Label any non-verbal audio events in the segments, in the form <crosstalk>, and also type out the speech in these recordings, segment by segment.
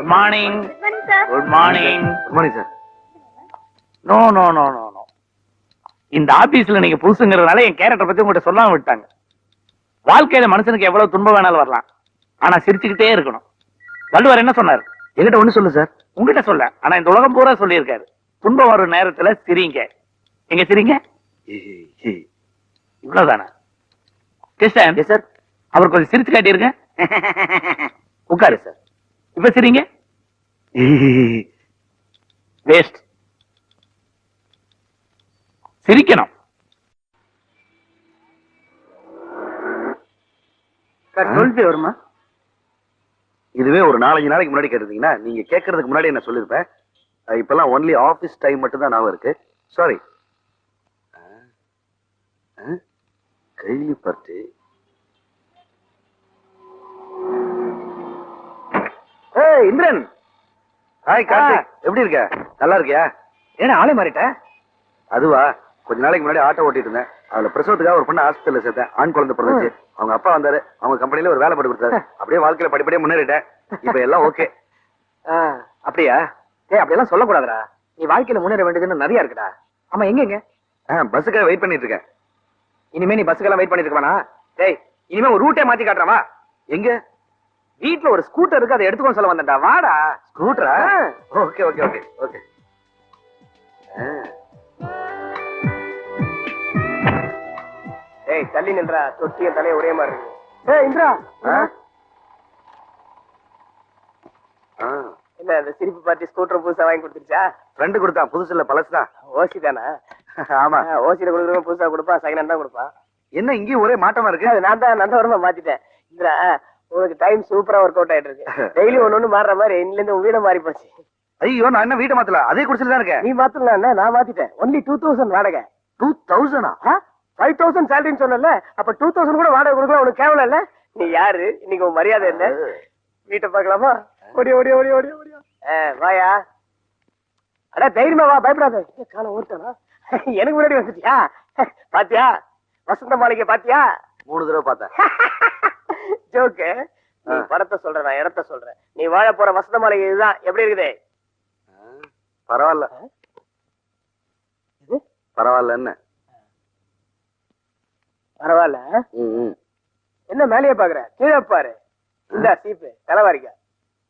Good morning good morning good morning sir no no no no no இந்த ஆபீஸ்ல நீங்க புதுசுங்கிறதுனால என் character பத்தி உங்கள்கிட்ட சொல்லாம விட்டாங்க. வாழ்க்கையில மனுஷனுக்கு எவ்வளவு துன்பம் வேணாலும் வரலாம். ஆனா சிரிச்சுக்கிட்டே இருக்கணும். வள்ளுவர் என்ன சொன்னார்? என்கிட்ட ஒண்ணு சொல்லு சார் உங்ககிட்ட சொல்ல. ஆனா இந்த உலகம் பூரா சொல்லியிருக்காரு. துன்பம் வரும் நேரத்துல சிரிங்க. எங்க சிரிங்க? இவ்வளவுதானே? கிருஷ்ணன் சார் அவர் கொஞ்சம் சிரிச்சு காட்டியிருங்க. <laughs> உட்காரு சார் இப்ப சிரிங்க வேஸ்ட் சிரிக்கணும் வருமா? இதுவே ஒரு நாலஞ்சு நாளைக்கு முன்னாடி கேட்டிருந்தீங்கன்னா நீங்க கேட்கறதுக்கு முன்னாடி என்ன சொல்லிருப்பேன். அஹ் இப்பெல்லாம் ஒன்லி ஆபீஸ் டைம் மட்டும் தான் ஞாபகம் இருக்கு. சாரி கைலி பார்த்து ஏய் இந்திரன். ஹாய் கார்த்திக். எப்படி இருக்க? நல்லா இருக்கியா? ஏன்னா ஆளே மாறிட்டேன் அதுவா கொஞ்ச நாளைக்கு முன்னாடி ஆட்டோ ஓட்டிட்டு இருந்தேன். அதுல பிரசவத்துக்காக ஒரு பொண்ணு ஹாஸ்பிட்டல்ல சேர்த்தேன். ஆண் குழந்தை பிறந்துச்சு. அவங்க அப்பா வந்தாரு. அவங்க கம்பெனில ஒரு வேலை போட்டு கொடுத்தாரு. அப்படியே வாழ்க்கையில படிப்படியே முன்னேறிட்டேன். இப்ப எல்லாம் ஓகே அப்படியா? ஏய் அப்படியெல்லாம் சொல்லக்கூடாதுடா. நீ வாழ்க்கையில முன்னேற வேண்டியதுன்னு நிறைய இருக்குடா. ஆமா எங்க எங்க? பஸ்ஸுக்காக வெயிட் பண்ணிட்டு இருக்கேன். இனிமே நீ பஸ்ஸுக்கெல்லாம் வெயிட் பண்ணிட்டு இருக்கவானா டேய் இனிமே ஒரு ரூட்டே மாத்தி காட்டுறவா எங்க? வீட்ல ஒரு ஸ்கூட்டர் இருக்கு அதை எடுத்துக்கோ சொல்ல வந்தேன்டா. வாடா. ஸ்கூட்டரா ஓகே ஓகே ஓகே ஓகே ஏய் தள்ளி நின்றா தொட்டியும் தலையும் ஒரே மாதிரி இருக்கு. ஏய் இந்திரா. என்ன அந்த சிரிப்பு பார்ட்டி ஸ்கூட்டர் புதுசா வாங்கி கொடுத்துருச்சா? ஃப்ரெண்டு கொடுத்தான் புதுசு இல்ல பழசுதான் ஓசி தானே? ஆமா. ஓசியில கொடுக்குறவங்க புதுசா கொடுப்பான் செகண்ட் ஹேண்ட் தான் கொடுப்பான். என்ன இங்கேயும் ஒரே மாட்டமா இருக்கு? நான் தான் நந்தவரமா மாத்திட்டேன். இந்திரா உனக்கு டைம் சூப்பரா ஒர்க் அவுட் ஆயிட்டு இருக்கு டெய்லி ஒன்னு ஒண்ணு மாறுற மாதிரி இன்னில இருந்து வீட மாறி போச்சு. ஐயோ நான் என்ன வீட்டை மாத்தல? அதே குடிச்சிட்டு தான் இருக்கேன். நீ மாத்தலாம் என்ன? நான் மாத்திட்டேன். ஒன்லி டூ தௌசண்ட் வாடகை. டூ தௌசண்டா ஃபைவ் தௌசண்ட் சேலரின்னு சொன்னல அப்ப டூ தௌசண்ட் கூட வாடகை கொடுக்கலாம் உனக்கு கேவலம் இல்ல? நீ யாரு? இன்னைக்கு உன் மரியாதை என்ன? வீட்டை பார்க்கலாமா? ஓடி ஓடி ஓடி ஓடி ஓடி வாயா. அட தைரியமா வா பயப்படாத. காலம் ஓட்டானா எனக்கு முன்னாடி வந்துட்டியா? பாத்தியா? வசந்த மாளிகை பாத்தியா? மூணு தடவை பார்த்தேன். <laughs> ஜோக்கு. நீ. படத்தை சொல்ற நான் இடத்த சொல்றேன். நீ வாழ போற வசந்த மாளிகை இதுதான். எப்படி இருக்குது? பரவாயில்ல. இது? பரவாயில்ல? என்ன பரவாயில்ல. என்ன மேலேயே பாக்குற? கீழே பாரு. இந்த சீப்பு தலைவாரிக்கா.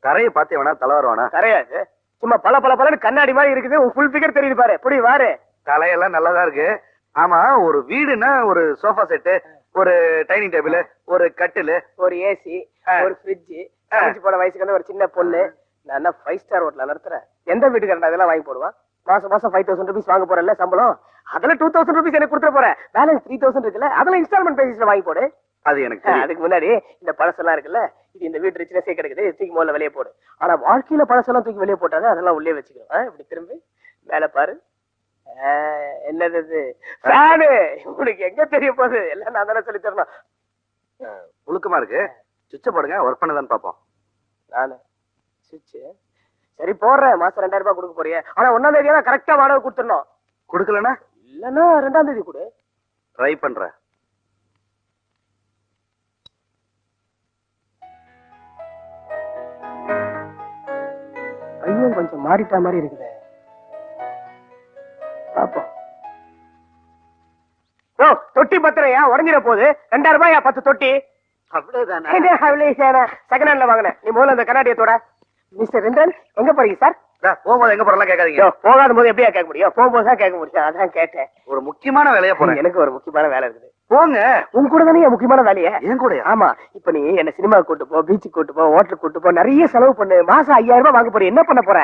கரையை பார்த்தே வேணா தலைவர் வேணா கரையாது. சும்மா பல பல பலன்னு கண்ணாடி மாதிரி இருக்குது. உன் ஃபுல் ஃபிகர் தெரியுது பாரு. புடி வாரு. தலையெல்லாம் நல்லதா இருக்கு. ஆமா ஒரு வீடுன்னா ஒரு சோஃபா செட்டு ஒரு டைனிங் டேபிள் ஒரு கட்டிலு ஒரு ஏசி. ஒரு ஃப்ரிட்ஜ் சமைச்சு போன வயசுக்கு வந்து ஒரு சின்ன பொண்ணு. நான் ஃபைவ் ஸ்டார் ஹோட்டல நடத்துறேன்? எந்த வீட்டுக்காரன் இதெல்லாம் வாங்கி போடுவான் மாசம் மாசம் ஃபைவ் தௌசண்ட் ருபீஸ் வாங்க போறேன்ல சம்பளம்? அதுல டூ தௌசண்ட் ருபீஸ் எனக்கு கொடுத்துட போறேன் பேலன்ஸ் த்ரீ தௌசண்ட் இருக்குல்ல அதெல்லாம் இன்ஸ்டால்மெண்ட் பேசிஸ்ல வாங்கி போடு. அது எனக்கு. அதுக்கு முன்னாடி இந்த பழசெல்லாம் இருக்குல்ல இது இந்த வீட்டு ரிச்னஸே கிடைக்குது தூக்கி முதல்ல வெளியே போடு. ஆனா வாழ்க்கையில பழசெல்லாம் தூக்கி வெளியே போட்டாங்க அதெல்லாம் உள்ளே வச்சுக்கணும் இப்படி திரும்பி மேல பாரு. என்னது இது? ஃபேனு உனக்கு எங்க தெரிய போகுது? எல்லாம் நான் தானே சொல்லி தரணும். புழுக்கமா இருக்கு. சுவிட்ச போடுங்க ஒர்க் பண்ணதான்னு பாப்போம் நானு. சுவிட்ச். சரி போடுறேன். மாசம் ரெண்டாயிரம் ரூபாய் கொடுக்க போறியே. ஆனா ஒன்னாம் தேதி கரெக்டா வாடகை கொடுத்துடணும். கொடுக்கலனா இல்லன்னா ரெண்டாம் தேதி கொடு. ட்ரை பண்றேன். பையன் கொஞ்சம் மாறிட்டா மாதிரி இருக்குது. தொட்டி பத்திரையா உடஞ்சிட போகுது? ரெண்டாயிரம் ரூபாயா? பத்து தொட்டி? அவ்வளவுதானே? செகண்ட் ஹேண்ட்ல வாங்கினேன். நீ முதல்ல அந்த கண்ணாடியை தொட. மிஸ்டர் ரெண்டன் எங்க போறீங்க சார் போகும்போது எங்க போறலாம் கேட்காதீங்க. போகாத போது எப்படியா கேட்க முடியும்? போகும்போது தான் கேட்க முடியும். அதான் கேட்டேன். ஒரு முக்கியமான வேலையா போறேன். எனக்கு ஒரு முக்கியமான வேலை இருக்குது. போங்க. உன் கூட தானே என் முக்கியமான வேலையே? ஏன் கூடயா? ஆமா. இப்ப நீ என்ன சினிமா கூட்டு போ பீச்சுக்கு கூட்டு போ ஹோட்டலுக்கு கூட்டு போ நிறைய செலவு பண்ணு. மாசம் ஐயாயிரம் ரூபாய் வாங்க போற என்ன பண்ண போற?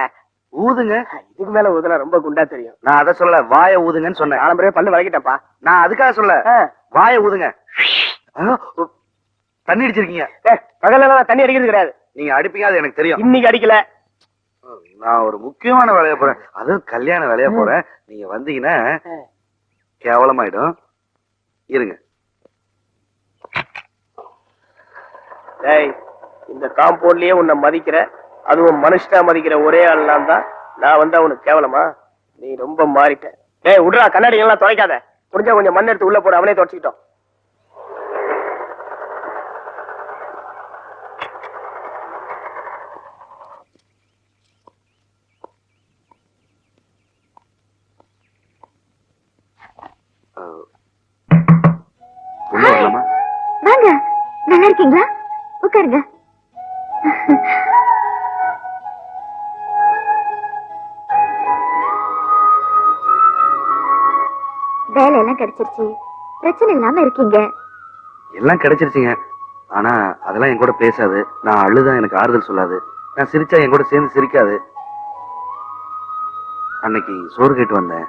ஊதுங்க. இதுக்கு மேல ஊதுனா ரொம்ப குண்டா தெரியும். நான் அத சொல்ல வாய ஊதுங்கன்னு சொன்னேன். ஆலம்பரே பல்லு வளக்கிட்டப்பா நான் அதுக்காக சொல்ல வாய ஊதுங்க. தண்ணி அடிச்சிருக்கீங்க. பகல்ல தண்ணி அடிக்கிறது கிடையாது. நீங்க அடிப்பீங்க அது எனக்கு தெரியும். இன்னைக்கு அடிக்கல. நான் ஒரு முக்கியமான வேலையா போறேன். அதுவும் கல்யாண வேலையா போறேன். நீங்க வந்தீங்கன்னா கேவலமாயிடும். இருங்க. இந்த காம்பவுண்ட்லயே உன்னை மதிக்கிற அதுவும் மனுஷனா மதிக்கிற ஒரே ஆள் நான் தான் நான் வந்து உனக்கு கேவலமா? நீ ரொம்ப மாறிட்ட. ஏய் விடுறா கண்ணாடி எல்லாம் துவைக்காத முடிஞ்சா கொஞ்சம் மண் எடுத்து உள்ள போட அவனே துவைச்சுக்கிட்டோம் கிடைச்சிருச்சு. பிரச்சனை இல்லாம இருக்கீங்க. எல்லாம் கிடைச்சிருச்சுங்க. ஆனா அதெல்லாம் என் கூட பேசாது. நான் அழுதா எனக்கு ஆறுதல் சொல்லாது. நான் சிரிச்சா என் கூட சேர்ந்து சிரிக்காது. அன்னைக்கு சோறு கேட்டு வந்தேன்.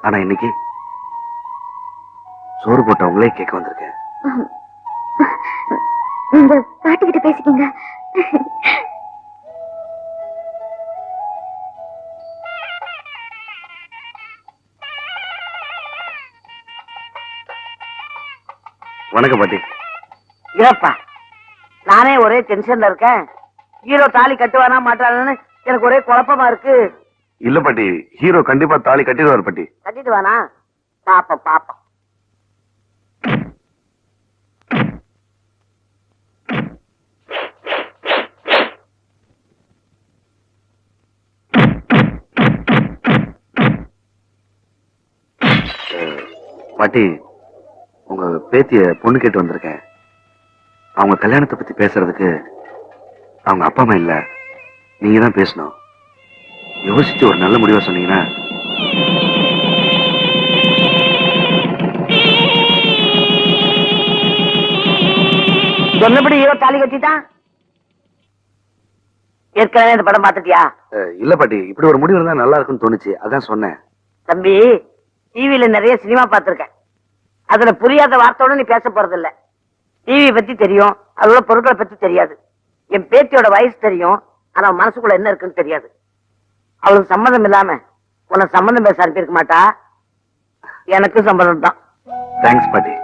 ஆனா இன்னைக்கு சோறு போட்டவங்களே கேட்க வந்திருக்கேன். நீங்க பாட்டுக்கிட்ட பேசிக்கீங்க. வணக்கம் பாட்டி. ஏப்பா நானே ஒரே டென்ஷன்ல இருக்கேன். ஹீரோ தாலி கட்டுவானா மாட்டானான்னு எனக்கு ஒரே குழப்பமா இருக்கு. இல்ல பாட்டி ஹீரோ கண்டிப்பா தாலி கட்டிடுவார் பாட்டி. கட்டிட்டு வானா பாப்போம் பாப்போம். பாட்டி உங்க பேத்திய பொண்ணு கேட்டு வந்திருக்கேன். அவங்க கல்யாணத்தை பத்தி பேசுறதுக்கு அவங்க அப்பா அம்மா இல்ல. நீங்க தான் பேசணும். யோசிச்சு ஒரு நல்ல முடிவா சொன்னீங்கன்னா. சொன்னபடி ஹீரோ தாலி கட்டிட்டான் ஏற்கனவே இந்த படம் பார்த்துட்டியா? அஹ், இல்ல பாட்டி. இப்படி ஒரு முடிவு இருந்தா நல்லா இருக்கும்னு தோணுச்சு. அதான் சொன்னேன். தம்பி டிவில நிறைய சினிமா பார்த்திருக்கேன். அதுல புரியாத வார்த்தையோட நீ பேச போறது இல்ல டிவி பத்தி தெரியும். அதோட பொருட்களை பத்தி தெரியாது. என் பேத்தியோட வயசு தெரியும். ஆனா மனசுக்குள்ள என்ன இருக்குன்னு தெரியாது. அவளுக்கு சம்மதம் இல்லாம உன்னை சம்மந்தம் பேச அனுப்பியிருக்க மாட்டா? எனக்கும் சம்மதம் தான். தேங்க்ஸ் பாட்டி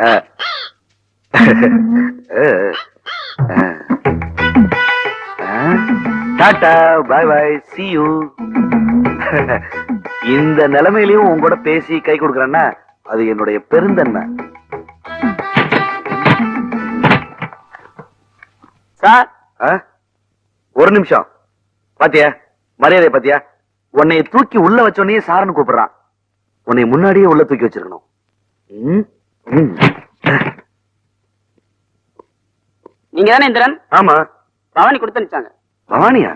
அஹ். Tata bye bye see you. இந்த நிலைமையிலயும் உன் கூட பேசி கை கொடுக்கறேன்னா அது என்னுடைய பெருந்தன்மை. சார். ஆ? ஒரு நிமிஷம். பாத்தியா? மரியாதை பாத்தியா? உன்னை தூக்கி உள்ள வச்சோடனே சாரன்னு கூப்பிடுறான். உன்னை முன்னாடியே உள்ள தூக்கி வச்சிருக்கணும். ம், ம். நீங்க தானே இந்திரன்? ஆமா. பவானி கொடுத்து அனுப்பிச்சாங்க. பவானியா?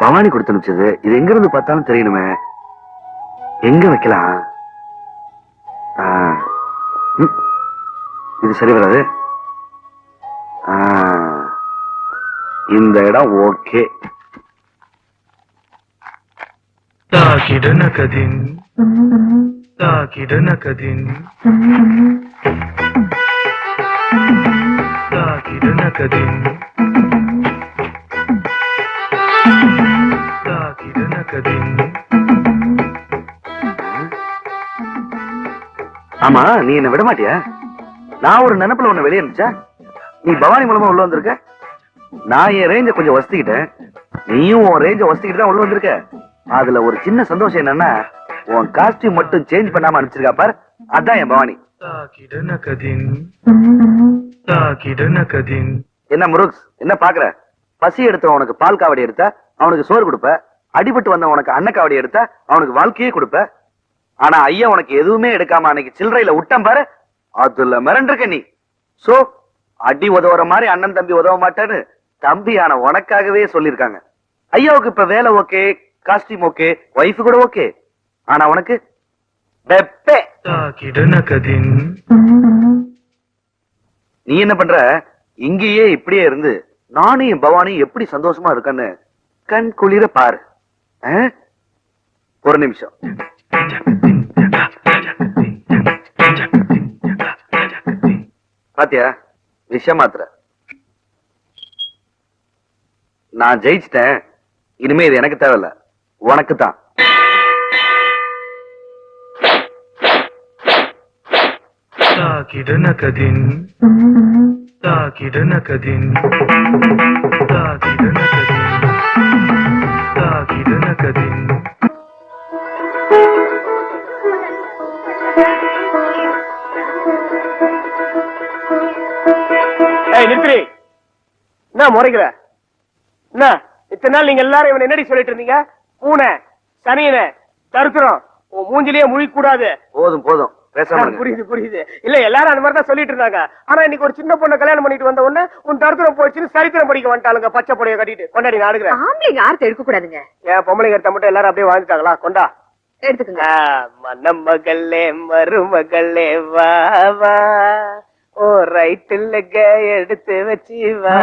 பவானி கொடுத்து அனுப்பிச்சது இது எங்க இருந்து பார்த்தாலும் தெரியணுமே. எங்க வைக்கலாம்? இது சரி வராது. இந்த இடம் ஓகே. தாகிடன கதின் Dakidana kadin. Dakidana kadin. Dakidana kadin. ஆமா நீ என்ன விட மாட்டியா நான் ஒரு நினைப்புல உன்ன வெளியே அனுப்பிச்சா நீ பவானி மூலமா உள்ள வந்திருக்க நான் என் ரேஞ்ச கொஞ்சம் வசதிக்கிட்டேன் நீயும் உன் ரேஞ்ச வசதிக்கிட்டு தான் உள்ள வந்திருக்க அதுல ஒரு சின்ன சந்தோஷம் என்னன்னா உன் காஸ்டியூம் மட்டும் சேஞ்ச் பண்ணாம அனுப்பிச்சிருக்கா பார். அதான் என் பவானி. <laughs> என்ன முருக்ஸ் என்ன பாக்குற? பசி எடுத்த உனக்கு பால் காவடி எடுத்த அவனுக்கு சோறு கொடுப்ப. அடிபட்டு வந்த உனக்கு அன்ன காவடி எடுத்த அவனுக்கு வாழ்க்கையே கொடுப்ப. ஆனா ஐயா உனக்கு எதுவுமே எடுக்காம அன்னைக்கு சில்லறையில விட்டம் பாரு. அதுல மிரண்டிருக்க நீ. சோ அடி உதவுற மாதிரி அண்ணன் தம்பி உதவ மாட்டேன்னு தம்பியான உனக்காகவே சொல்லியிருக்காங்க. ஐயாவுக்கு இப்ப வேலை ஓகே காஸ்டியூம் ஓகே ஒய்ஃபு கூட ஓகே ஆனா உனக்கு வெப்பே. நீ என்ன பண்ற? இங்கேயே இப்படியே இருந்து நானும் பவானியும் எப்படி சந்தோஷமா இருக்கன்னு கண் குளிர பாரு. ஒரு நிமிஷம். பாத்தியா? விஷமாத்திர நான் ஜெயிச்சிட்டேன். இனிமே இது எனக்கு தேவையில்ல. உனக்கு தான் தாக்கிடனகதின் தாக்கிடனகதின் தாக்கிடனகதின் தாக்கிடனகதின் ஏய் நித்ரி என்ன முறைக்கிற? என்ன? இத்தனை நாள் நீங்க எல்லாரும் இவன் என்னடி சொல்லிட்டு இருந்தீங்க? பூனை சனியனை தருத்திரம் மூஞ்சிலேயே முழிக்கூடாது. போதும் போதும். புரியுது புரியுது. இல்ல எல்லாரும் அந்த மாதிரி தான் சொல்லிட்டு இருந்தாங்க ஆனா இன்னைக்கு ஒரு சின்ன பொண்ணை கல்யாணம் பண்ணிட்டு வந்த உடனே உன் தடுத்துறம் போயிடுச்சுன்னு சரித்திரம் படிக்க வந்துட்டாளுங்க பச்சை புடைய கட்டிட்டு. கொண்டாடி நான் அடுக்கிறேன் ஆம்பளைங்க ஆர்த்த எடுக்க கூடாதுங்க ஏன் பொம்பளைங்க எடுத்த மட்டும் எல்லாரும் அப்படியே வாழ்ந்துட்டாங்களா? கொண்டா. எடுத்துக்கங்க. மணமகளே மருமகளே வா வா. ஓ ரைட்டுல எடுத்து வச்சு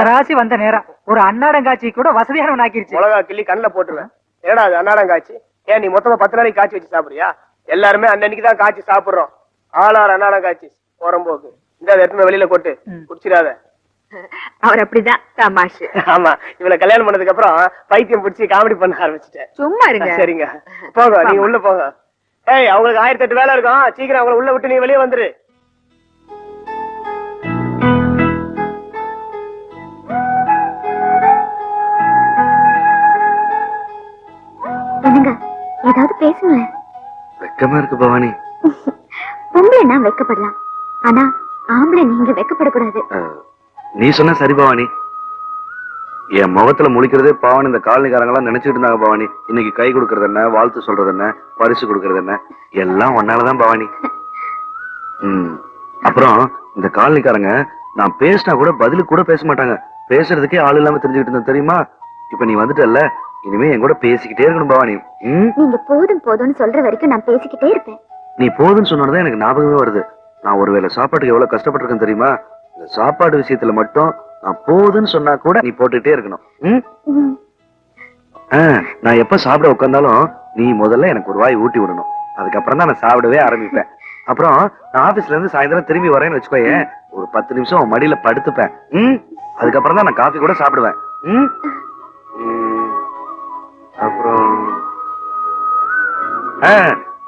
ராசி வந்த நேரம். ஒரு அன்னாடங்காட்சி கூட வசதியானவன் ஆக்கிருச்சு மிளகா கிள்ளி கண்ணுல போட்டுருவேன். என்னடா அது அன்னாடம் காய்ச்சி ஏன் நீ மொத்தமா பத்து நாளைக்கு காய்ச்சி வச்சு சாப்பிடுறியா? எல்லாருமே அன்னன்னைக்கு தான் காய்ச்சி சாப்பிடுறோம். ஆளார் அன்னாடம் காய்ச்சி போறம்போக்கு. இந்த எடுத்துமே வெளியில கொட்டு. குடிச்சிடாத. அவர் அப்படிதான் தமாஷு. <laughs> ஆமா. இவளை கல்யாணம் பண்ணதுக்கு அப்புறம் பைத்தியம் பிடிச்சி காமெடி பண்ண ஆரம்பிச்சிட்டேன். சும்மா இருங்க. சரிங்க. போங்க நீங்க உள்ள போங்க. ஏய் அவங்களுக்கு ஆயிரத்தி எட்டு வேலை இருக்கும். சீக்கிரம் அவங்கள உள்ள விட்டு நீ வெளியே வந்துரு. என்னங்க ஏதாவது பேசுங்களேன். வெக்கமா இருக்கு பவானி. பொம்பளை நான் வைக்கப்படலாம். ஆனா ஆம்பளை நீங்க வைக்கப்படக்கூடாது. நீ சொன்ன சரி பவானி. என் முகத்துல முழிக்கிறதே பாவன் இந்த காலனிக்காரங்க எல்லாம் நினைச்சிட்டு இருந்தாங்க பவானி. இன்னைக்கு கை கொடுக்கறது என்ன வாழ்த்து சொல்றது என்ன பரிசு கொடுக்கறது என்ன எல்லாம் ஒன்னாலதான் பவானி. ம் அப்புறம் இந்த காலனிக்காரங்க நான் பேசினா கூட பதிலுக்கு கூட பேச மாட்டாங்க. பேசுறதுக்கே ஆள் இல்லாம தெரிஞ்சுக்கிட்டு இருந்தேன் தெரியுமா? இப்ப நீ வந்துட்டல்ல இனிமே என் கூட பேசிக்கிட்டே இருக்கணும் பவானி. நீங்க போதும் போதும்னு சொல்ற வரைக்கும் நான் பேசிக்கிட்டே இருப்பேன். நீ போதுன்னு சொன்னதான் எனக்கு ஞாபகமே வருது. நான் ஒருவேளை சாப்பாட்டுக்கு எவ்வளவு கஷ்டப்பட்டிருக்கேன் தெரியுமா? இந்த சாப்பாடு விஷயத்துல மட்டும் நான் போதுன்னு சொன்னா கூட நீ போட்டுட்டே இருக்கணும். நான் எப்ப சாப்பிட உட்கார்ந்தாலும் நீ முதல்ல எனக்கு ஒரு வாய் ஊட்டி விடணும். அதுக்கப்புறம் தான் நான் சாப்பிடவே ஆரம்பிப்பேன். அப்புறம் நான் ஆபீஸ்ல இருந்து சாயந்தரம் திரும்பி வரேன்னு வச்சுக்கோயேன் ஒரு பத்து நிமிஷம் மடியில படுத்துப்பேன். ம்? அதுக்கப்புறம் தான் நான் காஃபி கூட சாப்பிடுவேன்.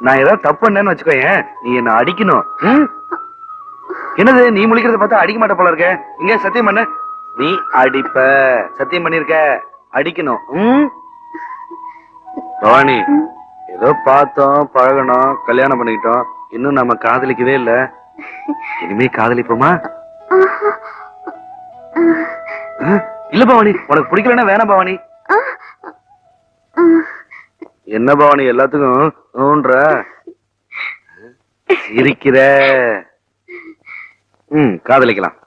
நான் ஏதாவது தப்பு பண்ணேன்னு வச்சுக்கோயேன். நீ என்ன அடிக்கணும்? என்னது நீ முழிக்கிறத பார்த்தா அடிக்க மாட்ட போல இருக்க. இங்க சத்தியம் பண்ண. நீ அடிப்ப. சத்தியம் பண்ணிருக்க. அடிக்கணும்? பவானி ஏதோ பார்த்தோம் பழகணும் கல்யாணம் பண்ணிக்கிட்டோம். இன்னும் நம்ம காதலிக்கவே இல்ல. இனிமே காதலிப்போமா? இல்ல பவானி உனக்கு பிடிக்கலன்னா வேணாம் பவானி. என்ன பவானி எல்லாத்துக்கும் ஊன்ற? சிரிக்கிற? ம் காதலிக்கலாம்.